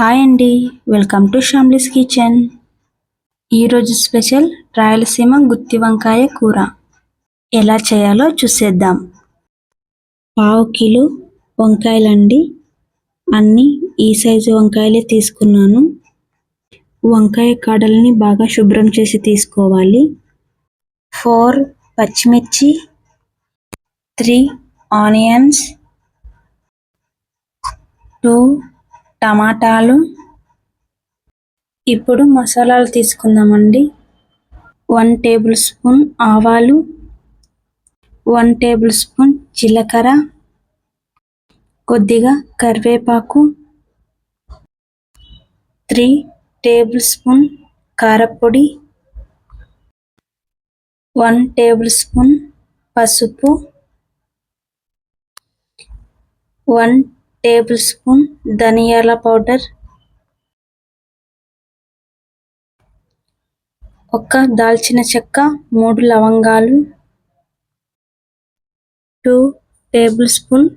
Hi అండి. Welcome to Shamli's kitchen. ఈరోజు special Rayalaseema గుత్తి వంకాయ కూర. ఎలా చేయాలో చూసేద్దాం. పావు కిలో వంకాయలండి. అన్నీ ఈ సైజు వంకాయలే తీసుకున్నాను. వంకాయ కాడల్ని బాగా శుభ్రం చేసి తీసుకోవాలి. ఫోర్ పచ్చిమిర్చి త్రీ ఆనియన్స్ టూ టమాటాలు. ఇప్పుడు మసాలాలు తీసుకుందామండి. వన్ టేబుల్ స్పూన్ ఆవాలు. వన్ టేబుల్ స్పూన్ జీలకర్ర. కొద్దిగా కరివేపాకు. త్రీ టేబుల్ స్పూన్ కారపొడి. వన్ టేబుల్ స్పూన్ పసుపు. వన్ టేబుల్ స్పూన్ ధనియాల పౌడర్ ఒక దాల్చిన చెక్క మూడు లవంగాలు టూ టేబుల్ స్పూన్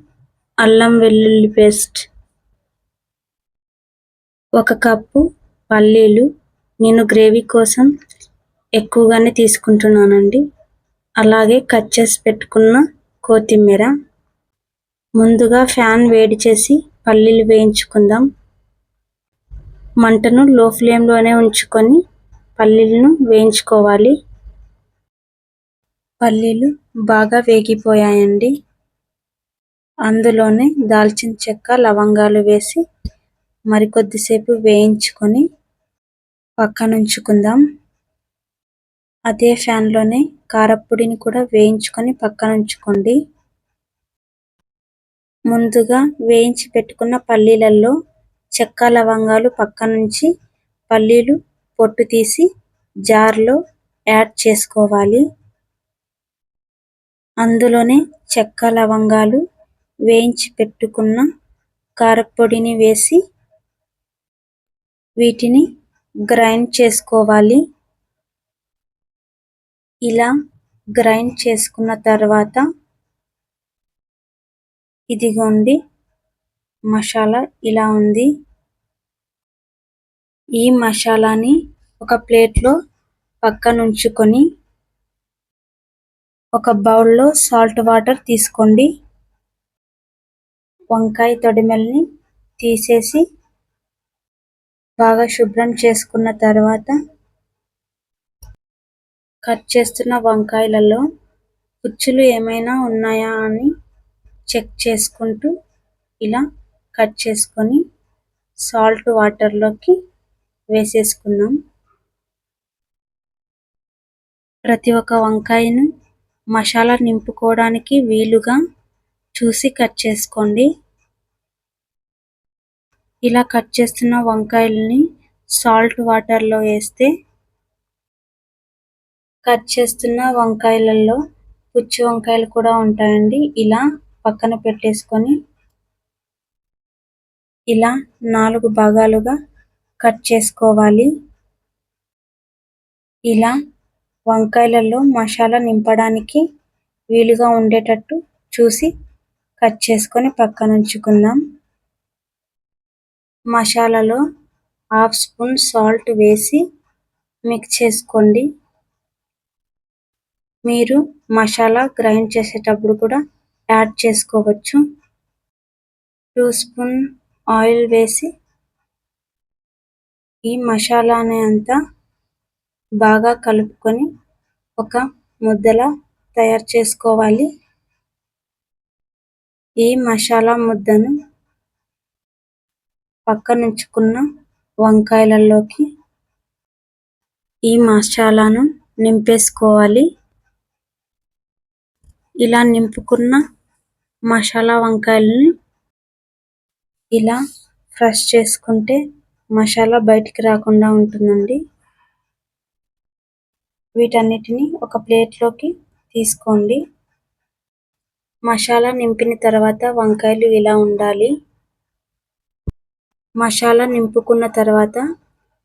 అల్లం వెల్లుల్లి పేస్ట్ ఒక కప్పు పల్లీలు. నేను గ్రేవీ కోసం ఎక్కువగానే తీసుకుంటున్నానండి. అలాగే కట్ చేసి పెట్టుకున్న కొత్తిమీర. ముందుగా ఫ్యాన్ వేడి చేసి పల్లీలు వేయించుకుందాం. మంటను లో ఫ్లేమ్లోనే ఉంచుకొని పల్లీలను వేయించుకోవాలి. పల్లీలు బాగా వేగిపోయాయండి. అందులోనే దాల్చిన చెక్క లవంగాలు వేసి మరికొద్దిసేపు వేయించుకొని పక్కన ఉంచుకుందాం అదే ఫ్యాన్లోనే కారపొడిని కూడా వేయించుకొని పక్కన ఉంచుకోండి ముందుగా వేయించి పెట్టుకున్న పల్లీలలో చెక్క లవంగాలు పక్క నుంచి పల్లీలు పొట్టు తీసి జార్లో యాడ్ చేసుకోవాలి. అందులోనే చెక్క లవంగాలు వేయించి పెట్టుకున్న కారపొడిని వేసి వీటిని గ్రైండ్ చేసుకోవాలి. ఇలా గ్రైండ్ చేసుకున్న తర్వాత ఇదిగోండి మసాలా ఇలా ఉంది. ఈ మసాలాని ఒక ప్లేట్లో లో పక్కనుంచుకొని ఒక బౌల్లో సాల్ట్ వాటర్ తీసుకోండి. వంకాయ తొడిమెల్ని తీసేసి బాగా శుభ్రం చేసుకున్న తర్వాత కట్ చేస్తున్న వంకాయలలో పుచ్చులు ఏమైనా ఉన్నాయా అని చెక్ చేసుకుంటూ ఇలా కట్ చేసుకొని సాల్ట్ వాటర్లోకి వేసేసుకున్నాం. ప్రతి ఒక్క వంకాయను మసాలా నింపుకోవడానికి వీలుగా చూసి కట్ చేసుకోండి. ఇలా కట్ చేస్తున్న వంకాయలని సాల్ట్ వాటర్లో వేస్తే కట్ చేస్తున్న వంకాయలలో పుచ్చి వంకాయలు కూడా ఉంటాయండి. ఇలా పక్కన పెట్టేసుకొని ఇలా నాలుగు భాగాలుగా కట్ చేసుకోవాలి. ఇలా వంకాయలలో మసాలా నింపడానికి వీలుగా ఉండేటట్టు చూసి కట్ చేసుకొని పక్కన ఉంచుకుందాం. మసాలాలో హాఫ్ స్పూన్ సాల్ట్ వేసి మిక్స్ చేసుకోండి. మీరు మసాలా గ్రైండ్ చేసేటప్పుడు కూడా యాడ్ చేసుకోవచ్చు. టూ స్పూన్ ఆయిల్ వేసి ఈ మసాలాని అంతా బాగా కలుపుకొని ఒక ముద్దలా తయారు చేసుకోవాలి. ఈ మసాలా ముద్దను పక్కనుంచుకున్న వంకాయలలోకి ఈ మసాలాను నింపేసుకోవాలి. ఇలా నింపుకున్న మసాలా వంకాయలని ఇలా ఫ్రెష్ చేసుకుంటే మసాలా బయటికి రాకుండా ఉంటుందండి. వీటన్నిటిని ఒక ప్లేట్లోకి తీసుకోండి. మసాలా నింపిన తర్వాత వంకాయలు ఇలా ఉండాలి. మసాలా నింపుకున్న తర్వాత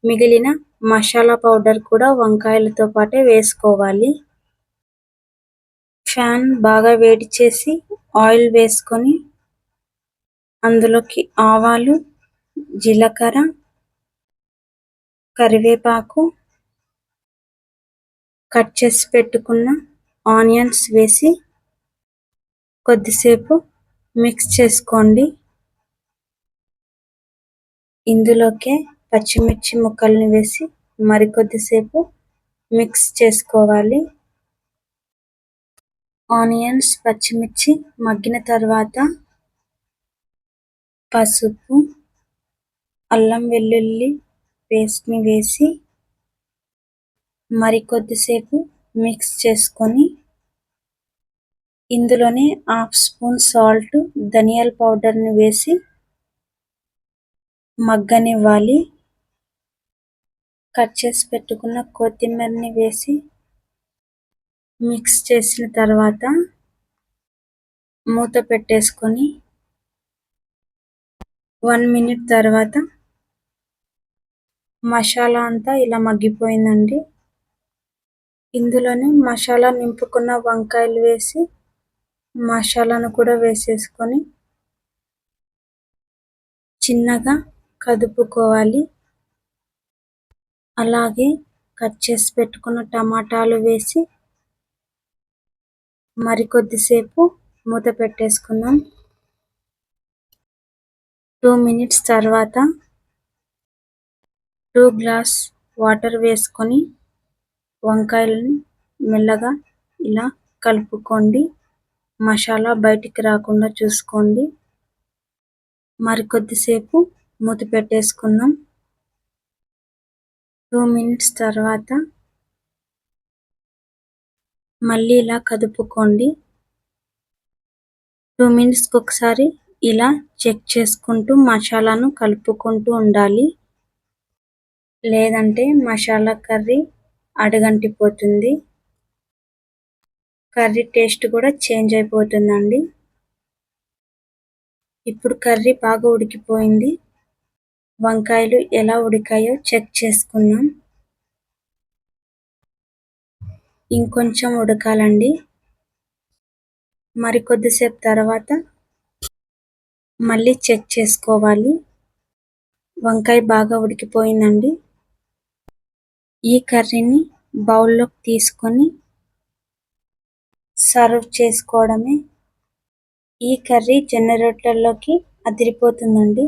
మిగిలిన మసాలా పౌడర్ కూడా వంకాయలతో పాటే వేసుకోవాలి. ఫ్యాన్ బాగా వేడి చేసి ఆయిల్ వేసుకొని అందులోకి ఆవాలు జీలకర్ర కరివేపాకు కట్ చేసి పెట్టుకున్న ఆనియన్స్ వేసి కొద్దిసేపు మిక్స్ చేసుకోండి. ఇందులోకే పచ్చిమిర్చి ముక్కల్ని వేసి మరికొద్దిసేపు మిక్స్ చేసుకోవాలి. ఆనియన్స్ పచ్చిమిర్చి మగ్గిన తర్వాత పసుపు అల్లం వెల్లుల్లి పేస్ట్ని వేసి మరికొద్దిసేపు మిక్స్ చేసుకొని ఇందులోనే హాఫ్ స్పూన్ సాల్ట్ ధనియాల పౌడర్ని వేసి మగ్గనివ్వాలి. కట్ చేసి పెట్టుకున్న కొత్తిమీరని వేసి మిక్స్ చేసిన తర్వాత మూత పెట్టేసుకొని వన్ మినిట్ తర్వాత మసాలా అంతా ఇలా మగ్గిపోయిందండి. ఇందులోనే మసాలా నింపుకున్న వంకాయలు వేసి మసాలాను కూడా వేసేసుకొని చిన్నగా కదుపుకోవాలి. అలాగే కట్ చేసి పెట్టుకున్న టమాటాలు వేసి మరికొద్దిసేపు మూత పెట్టేసుకుందాం. టూ మినిట్స్ తర్వాత టూ గ్లాస్ వాటర్ వేసుకొని వంకాయలను మెల్లగా ఇలా కలుపుకోండి. మసాలా బయటికి రాకుండా చూసుకోండి. మరికొద్దిసేపు మూత పెట్టేసుకుందాం. టూ మినిట్స్ తర్వాత మళ్ళీ ఇలా కదుపుకోండి. టూ మినిట్స్కి ఒకసారి ఇలా చెక్ చేసుకుంటూ మసాలాను కలుపుకుంటూ ఉండాలి. లేదంటే మసాలా కర్రీ అడగంటిపోతుంది. కర్రీ టేస్ట్ కూడా చేంజ్ అయిపోతుందండి. ఇప్పుడు కర్రీ బాగా ఉడికిపోయింది. వంకాయలు ఎలా ఉడికాయో చెక్ చేసుకుందాం. ఇంకొంచెం ఉడకాలండి. మరి కొద్దిసేపు తర్వాత మళ్ళీ చెక్ చేసుకోవాలి. వంకాయ బాగా ఉడికిపోయిందండి. ఈ కర్రీని బౌల్లోకి తీసుకొని సర్వ్ చేసుకోవడమే ఈ కర్రీ జొన్న రొట్టెల్లోకి అదిరిపోతుందండి.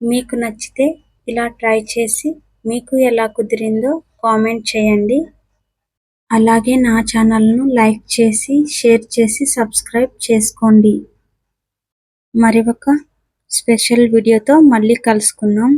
మీకు నచ్చితే ఇలా ట్రై చేసి మీకు ఎలా కుదిరిందో కామెంట్ చేయండి. అలాగే నా ఛానల్ను లైక్ చేసి షేర్ చేసి సబ్స్క్రైబ్ చేసుకోండి. మరి ఒక స్పెషల్ వీడియోతో మళ్ళీ కలుసుకుందాం.